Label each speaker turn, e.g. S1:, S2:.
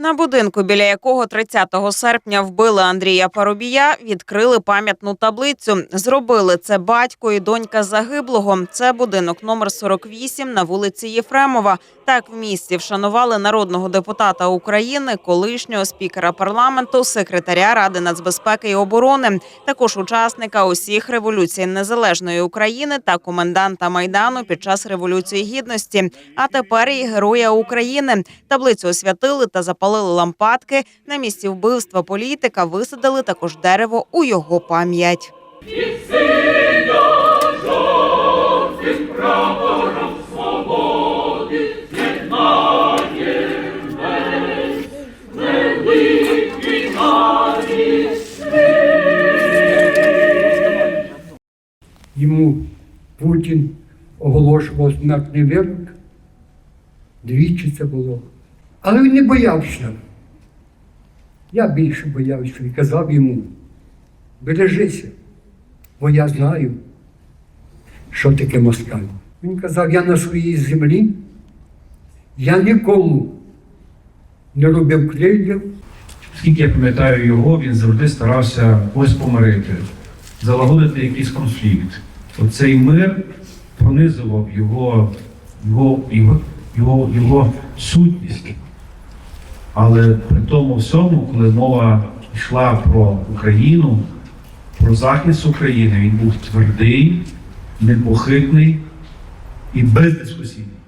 S1: На будинку, біля якого 30 серпня вбили Андрія Парубія, відкрили пам'ятну таблицю. Зробили це батько і донька загиблого. Це будинок номер 48 на вулиці Єфремова. Так в місті вшанували народного депутата України, колишнього спікера парламенту, секретаря Ради нацбезпеки і оборони, також учасника усіх революцій незалежної України та коменданта майдану під час революції гідності. А тепер і героя України. Таблицю освятили та запалили лампадки. На місці вбивства політика висадили також дерево у його пам'ять.
S2: Йому Путін оголошував смертний вирок. Двічі це було. Але він не боявся. Я більше боявся і казав йому, бережися, бо я знаю, що таке москаль. Він казав, я на своїй землі, я нікому не робив крилля,
S3: Скільки я пам'ятаю його, він завжди старався ось помирити, залагодити якийсь конфлікт. Оцей мир пронизував його, його, його, його, його сутність. Але при тому всьому, коли мова йшла про Україну, про захист України, він був твердий, непохитний і бездискусійний.